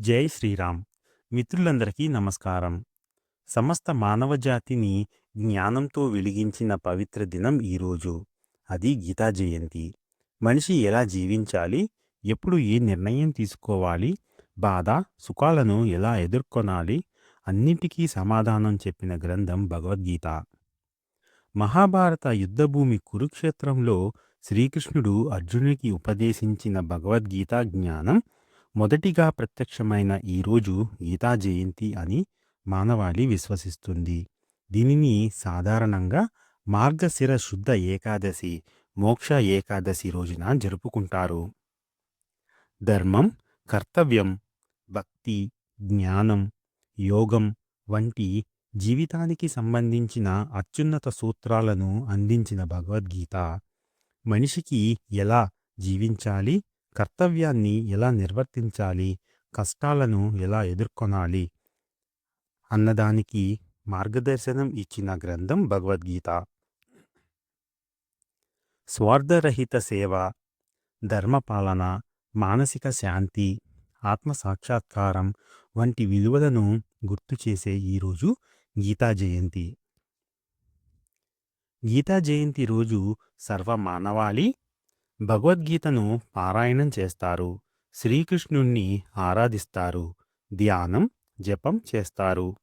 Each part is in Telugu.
జై శ్రీరామ్. మిత్రులందరికీ నమస్కారం. సమస్త మానవజాతిని జ్ఞానంతో వెలిగించిన పవిత్ర దినం ఈరోజు. అది గీతా జయంతి. మనిషి ఎలా జీవించాలి? ఎప్పుడు ఏ నిర్ణయం తీసుకోవాలి? బాధ సుఖాలను ఎలా ఎదుర్కొనాలి? అన్నిటికీ సమాధానం చెప్పిన గ్రంథం భగవద్గీత. మహాభారత యుద్ధభూమి కురుక్షేత్రంలో శ్రీకృష్ణుడు అర్జునుడికి ఉపదేశించిన భగవద్గీత జ్ఞానం మొదటిగా ప్రత్యక్షమైన ఈరోజు గీతా జయంతి అని మానవాళి విశ్వసిస్తుంది. దీనిని సాధారణంగా మార్గశిర శుద్ధ ఏకాదశి మోక్ష ఏకాదశి రోజున జరుపుకుంటారు. ధర్మం కర్తవ్యం భక్తి జ్ఞానం యోగం వంటి జీవితానికి సంబంధించిన అత్యున్నత సూత్రాలను అందించిన భగవద్గీత. మనిషికి ఎలా జీవించాలి? కర్తవ్యాన్ని ఎలా నిర్వర్తించాలి? కష్టాలను ఎలా ఎదుర్కొనాలి? అన్నదానికి మార్గదర్శనం ఇచ్చిన గ్రంథం భగవద్గీత. స్వార్థరహిత సేవ ధర్మపాలన మానసిక శాంతి ఆత్మ సాక్షాత్కారం వంటి విలువలను గుర్తు చేసే ఈరోజు గీతా జయంతి. గీతా జయంతి రోజు సర్వ మానవాళి భగవద్గీతను పారాయణం చేస్తారు. శ్రీకృష్ణుణ్ణి ఆరాధిస్తారు. ధ్యానం జపం చేస్తారు.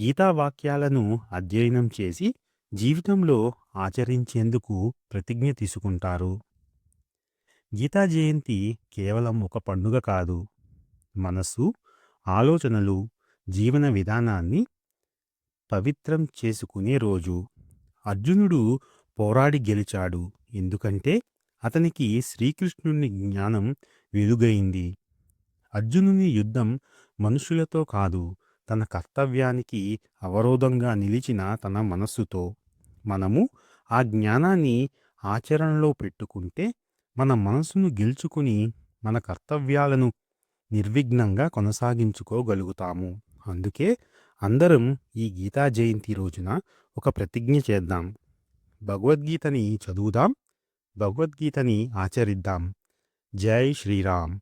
గీతా వాక్యాలను అధ్యయనం చేసి జీవితంలో ఆచరించేందుకు ప్రతిజ్ఞ తీసుకుంటారు. గీతా జయంతి కేవలం ఒక పండుగ కాదు. మనస్సు ఆలోచనలు జీవన విధానాన్ని పవిత్రం చేసుకునే రోజు. అర్జునుడు పోరాడి గెలిచాడు. ఎందుకంటే అతనికి శ్రీకృష్ణుని జ్ఞానం వెలుగైంది. అర్జునుని యుద్ధం మనుషులతో కాదు తన కర్తవ్యానికి అవరోధంగా నిలిచిన తన మనస్సుతో. మనము ఆ జ్ఞానాన్ని ఆచరణలో పెట్టుకుంటే మన మనసును గెలుచుకుని మన కర్తవ్యాలను నిర్విఘ్నంగా కొనసాగించుకోగలుగుతాము. అందుకే అందరం ఈ గీతా జయంతి రోజున ఒక ప్రతిజ్ఞ చేద్దాం. భగవద్గీతని చదువుదాం. భగవద్గీతని ఆచరిద్దాం జై శ్రీరామ్